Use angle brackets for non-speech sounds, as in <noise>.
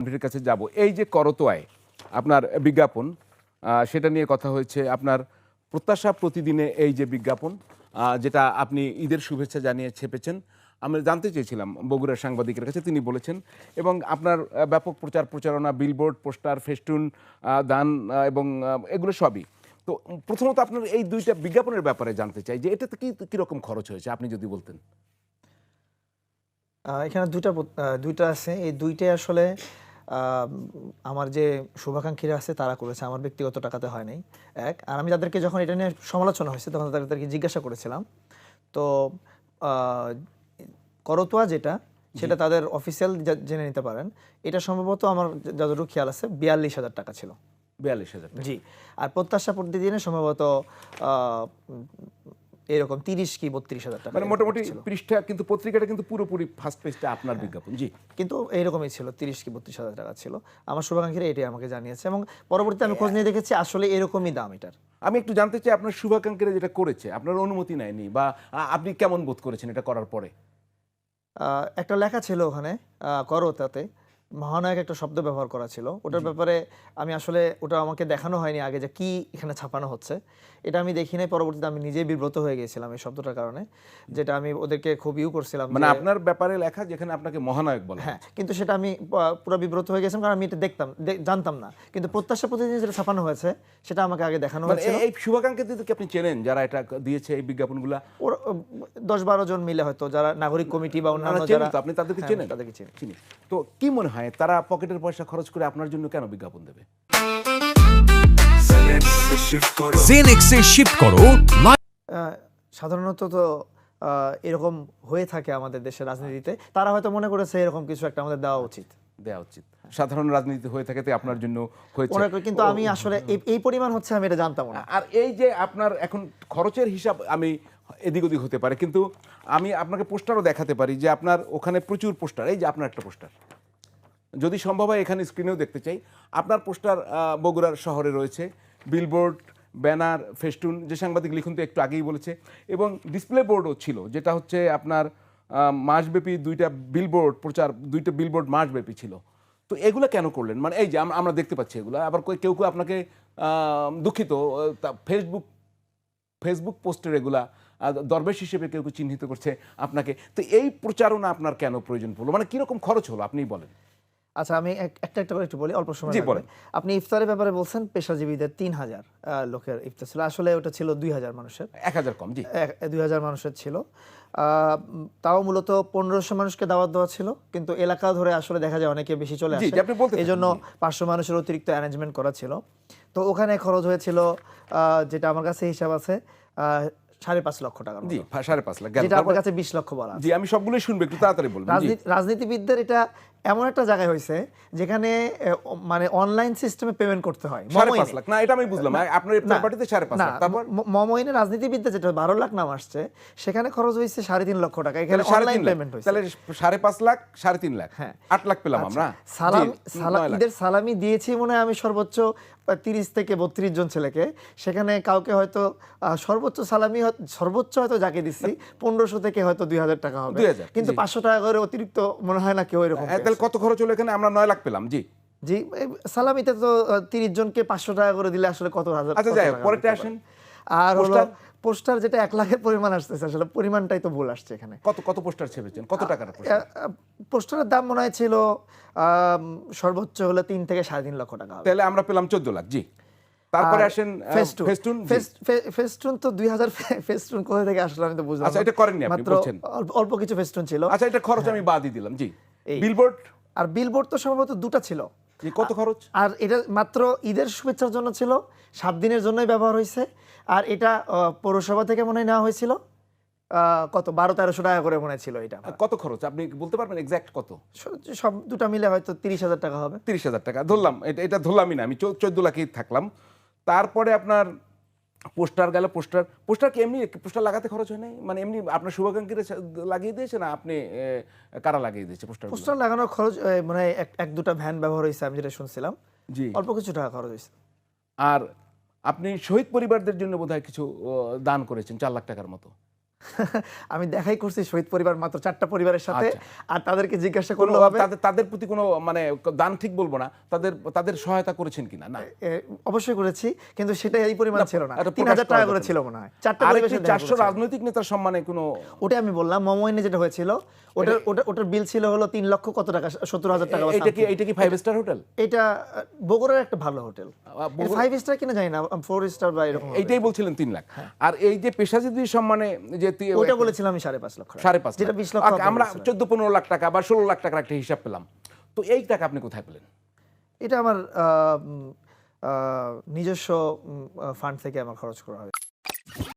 আপনার কাছে যাব। এই যে করতোয়ায় আপনার বিজ্ঞাপন সেটা নিয়ে কথা হয়েছে আপনার প্রত্যাশা প্রতিদিনে এই যে বিজ্ঞাপন যেটা আপনি ঈদের শুভেচ্ছা জানিয়ে ছেপেছেন। আমি জানতে চেয়েছিলাম বগুড়ার সাংবাদিকের কাছে, তিনি বলেছেন, এবং আপনার ব্যাপক প্রচার প্রচারণা বিলবোর্ড পোস্টার ফেস্টুন দান এবং এগুলো সবই। তো প্রথমত আপনার এই দুইটা বিজ্ঞাপনের ব্যাপারে জানতে চাই যে এটাতে কি কীরকম খরচ হয়েছে, আপনি যদি বলতেন। এখানে দুইটা দুইটা আছে। এই দুইটাই আসলে আমার যে শুভাকাঙ্ক্ষীরা আছে তারা করেছে। আমার ব্যক্তিগত টাকাতে হয় নাই। এক আর আমি তাদেরকে যখন এটা নিয়ে সমালোচনা হয়েছে তখন তাদেরকে জিজ্ঞাসা করেছিলাম। তো করতোয়া যেটা সেটা তাদের অফিসিয়াল জেনে নিতে পারেন। এটা সম্ভবত আমার যতটুকু খেয়াল আছে বিয়াল্লিশ হাজার টাকা ছিল। বিয়াল্লিশ হাজার জি আর প্রত্যাশা প্রতিদিনে সম্ভবত এরকম তিরিশ কি বত্রিশ হাজার টাকা মানে মোটামুটি পৃষ্ঠা কিন্তু পত্রিকাটা কিন্তু পুরোপুরি ফার্স্ট পেজটা আপনার বিজ্ঞাপন জি। কিন্তু এইরকমই ছিল তিরিশ কি বত্রিশ হাজার টাকা ছিল। আমার শুভাকাঙ্ক্ষীরা এটাই আমাকে জানিয়েছে এবং পরবর্তীতে আমি খোঁজ নিয়ে দেখেছি আসলে এরকমই দাম এটার। আমি একটু জানতে চাই আপনার শুভাকাঙ্ক্ষীরা যেটা করেছে আপনার অনুমতি নেয়নি বা আপনি কেমন বোধ করেছেন এটা করার পরে? একটা লেখা ছিল ওখানে করো তাতে। মহানায়ক একটা শব্দ ব্যবহার করা ছিল। ওটার ব্যাপারে আমি আসলে ওটা আমাকে দেখানো হয়নি আগে যে কি এখানে ছাপানো হচ্ছে। এটা আমি দেখি নাই পরবর্তীতে আমি নিজেই বিব্রত হয়ে গিয়েছিলাম এই শব্দটার কারণে যেটা আমি ওদেরকে খুব ইউ করছিলাম মানে আপনার ব্যাপারে লেখা যেখানে আপনাকে মহানায়ক বলা হ্যাঁ কিন্তু সেটা আমি পুরো বিব্রত হয়ে গেছিলাম কারণ আমি এটা দেখতাম জানতাম না। কিন্তু প্রত্যাশা প্রতিদিন যেটা ছাপানো হয়েছে সেটা আমাকে আগে দেখানো হয়েছে হয়েছিল। এই- শুভাকাঙ্ক্ষীদেরকে আপনি চেনেন যারা এটা দিয়েছে এই বিজ্ঞাপনগুলা? ওর দশ বারো জন মিলে হয়তো যারা নাগরিক কমিটি বা অন্যান্য যারা আপনি তাদেরকে হ্যাঁ, চেনেন? তাদেরকে চিনি। চিনি। তো কি মনে হয় তারা পকেটের পয়সা খরচ করে আপনার জন্য কেন বিজ্ঞাপন দেবে? জেনেক্সে শিফট করো সাধারণত তো এরকম হয়ে থাকে আমাদের দেশের রাজনীতিতে। তারা হয়তো মনে করেছে এরকম কিছু একটা আমাদের দেওয়া উচিত। দেওয়া উচিত। সাধারণ রাজনীতি হয়ে থাকে তো আপনার জন্য হয়েছে। কিন্তু আমি আসলে এই- এই পরিমাণ হচ্ছে আমি এটা জানতাম না। আর এই যে আপনার এখন খরচের হিসাব আমি এদিক ওদিক হতে পারে কিন্তু আমি আপনাকে পোস্টারও দেখাতে পারি যে আপনার ওখানে প্রচুর পোস্টার এই যে আপনার একটা পোস্টার। যদি সম্ভব হয়, এখানে স্ক্রিনেও দেখতে চাই। আপনার পোস্টার বগুড়ার শহরে রয়েছে। বিলবোর্ড ব্যানার ফেস্টুন যে সাংবাদিক লিখুন তো একটু আগেই বলেছে। এবং ডিসপ্লে বোর্ডও ছিল, যেটা হচ্ছে আপনার মাসব্যাপী দুইটা বিলবোর্ড প্রচার, দুইটা বিলবোর্ড মাসব্যাপী ছিল। তো এগুলো কেন করলেন? মানে এই যে আমরা দেখতে পাচ্ছি এগুলো। আবার কেউ কেউ আপনাকে দুঃখিত ফেসবুক ফেসবুক পোস্টের এগুলা দরবেশ হিসেবে কেউ কেউ চিহ্নিত করছে আপনাকে। তো এই প্রচারণা আপনার কেন প্রয়োজন পড়ল? মানে কীরকম খরচ হলো, আপনিই বলেন। আচ্ছা আমি একটা একটা করে একটু বলি অল্প সময় জি, বলেন। আপনি ইফতারের ব্যাপারে বলছেন পেশাজীবীদের তিন হাজার লোকের ইফতার ছিল। আসলে ওটা ছিল দুই হাজার মানুষের। এক হাজার কম জি। দুই হাজার মানুষের ছিল। তাও মূলত পনেরোশো মানুষকে দাওয়াত দেওয়া ছিল কিন্তু এলাকা ধরে আসলে দেখা যায় অনেকে বেশি চলে আসে। এই জন্য পাঁচশো মানুষের অতিরিক্ত অ্যারেঞ্জমেন্ট করা ছিল। তো ওখানে খরচ হয়েছিল আহ, যেটা আমার কাছে হিসাব আছে আহ, সাড়ে পাঁচ লক্ষ টাকা জি সাড়ে পাঁচ লাখ। যেটা আপনার কাছে বিশ লক্ষ বলা। জি আমি সবগুলোই শুনব একটু তাড়াতাড়ি রাজনীতি রাজনীতিবিদদের এটা এমন একটা জায়গায় হয়েছে যেখানে মানে অনলাইন সিস্টেমে পেমেন্ট করতে হয়। মমইনে। পাঁচ লাখ। না এটা আমি বুঝলাম। আপনার না, ইফতার পার্টিতে সাড়ে পাঁচ লাখ। তারপর? মমইনে রাজনীতিবিদদের যেটা বারো লাখ নাম আসছে সেখানে খরচ হয়েছে সাড়ে তিন লক্ষ টাকা। এখানে অনলাইন পেমেন্ট হয়েছে। তাহলে সাড়ে পাঁচ লাখ সাড়ে তিন লাখ। হ্যাঁ। আট লাখ পেলাম আমরা। সালাম সালাম ঈদের সালামি দিয়েছি মনে হয় আমি সর্বোচ্চ তিরিশ থেকে বত্রিশ জন ছেলেকে। সেখানে কাউকে হয়তো সর্বোচ্চ সালামি সর্বোচ্চ হয়তো যাকে দিচ্ছি পনেরোশো থেকে হয়তো দুই হাজার টাকা হবে। 2000, কিন্তু পাঁচশো টাকা করে অতিরিক্ত মনে হয় না কেউ এরকম হ্যাঁ, তাহলে কত খরচ হলো এখানে? আমরা নয় লাখ পেলাম জি। জি সালামিতে তো তিরিশ জনকে পাঁচশো টাকা করে দিলে আসলে কত হাজার আচ্ছা যাই পরেরটা আসেন। আর হলো পোস্টার? পোস্টার যেটা এক লাখের পরিমাণ আসতেছে আসলে পরিমাণটাই তো ভুল আসছে এখানে। কত কত পোস্টার ছেপেছেন? কত টাকার পোস্টার? পোস্টারের দাম মনে হয় ছিল সর্বোচ্চ হলে তিন থেকে সাড়ে তিন লক্ষ টাকা তাহলে আমরা পেলাম চোদ্দ লাখ জি। তারপরে আসেন ফেস্টুন। ফেস্টুন ফেস্ট- ফেস্টুন তো দুই হাজার ফেস্টুন কোথা থেকে আসলে আমি তো বুঝলাম আচ্ছা, এটা করেননি আপনি, বলছেন। অল্প- কিছু ফেস্টুন ছিল। আচ্ছা এটা খরচ আমি বাদই দিলাম জি। বিলবোর্ড আর বিলবোর্ড তো সম্ভবত দুটা ছিল। কত খরচ? আর এটা মাত্র ঈদের শুভেচ্ছার জন্য ছিল সাত দিনের জন্যই ব্যবহার হয়েছে। আর এটা পৌরসভা থেকে মনে নেওয়া হয়েছিল। কত? বারো তেরোশো টাকা করে মনে ছিল এটা। কত খরচ? আপনি বলতে পারবেন এক্সাক্ট কত? সব দুটা মিলে হয়তো তিরিশ হাজার টাকা হবে। তিরিশ হাজার টাকা। ধরলাম এটা এটা ধরলামই না আমি চোদ্দ লাখেই থাকলাম। তারপরে আপনার পোস্টার গেল পোস্টার পোস্টার কি এমনি পোস্টার লাগাতে খরচ হয় নাই? মানে এমনি আপনার শুভাকাঙ্ক্ষীরা লাগিয়ে দিয়েছে না আপনি কারা লাগিয়ে দিয়েছে পোস্টার পোস্টার লাগানোর খরচ মানে এক দুটা ভ্যান ব্যবহার হয়েছে আমি যেটা শুনছিলাম। জি। অল্প কিছু টাকা খরচ হয়েছে। আর আপনি শহীদ পরিবারদের জন্য বোধহয় কিছু দান করেছেন চার লাখ টাকার মতো। <laughs> আমি দেখাই করছি শহীদ পরিবার মাত্র চারটা পরিবারের সাথে আচ্ছা। আর তাদেরকে জিজ্ঞাসা করলে তাদের তাদের প্রতি কোনো মানে দান ঠিক বলব না তাদের তাদের সহায়তা করেছেন কিনা? না। অবশ্যই করেছি কিন্তু সেটা এই পরিমাণ ছিল না। তিন হাজার টাকা করে ছিল মনে হয়। চারটা চারশো রাজনৈতিক নেতার সম্মানে কোনো ওটা আমি বললাম মমইনে যেটা হয়েছিল ওটার ওটা ওটার বিল ছিল হলো তিন লক্ষ কত টাকা সত্তর হাজার টাকা এটা কি এটা কি ফাইভ স্টার হোটেল এটা বগুড়ার একটা ভালো হোটেল। ফাইভ স্টার কিনা জানি না ফোর স্টার বা এরকম। এইটাই বলছিলেন তিন লাখ। আর এই যে পেশাজীবী সম্মানে যে তি- ওটা বলেছিলাম আমি সাড়ে পাঁচ লক্ষ সাড়ে পাঁচ যেটা বিশ লক্ষ আচ্ছা, আমরা চোদ্দ পনেরো লাখ টাকা বা ষোলো লাখ টাকার একটা হিসাব পেলাম। তো এই টাকা আপনি কোথায় পেলেন? এটা আমার আহ, আহ, নিজস্ব ফান্ড থেকে আমার খরচ করা হয়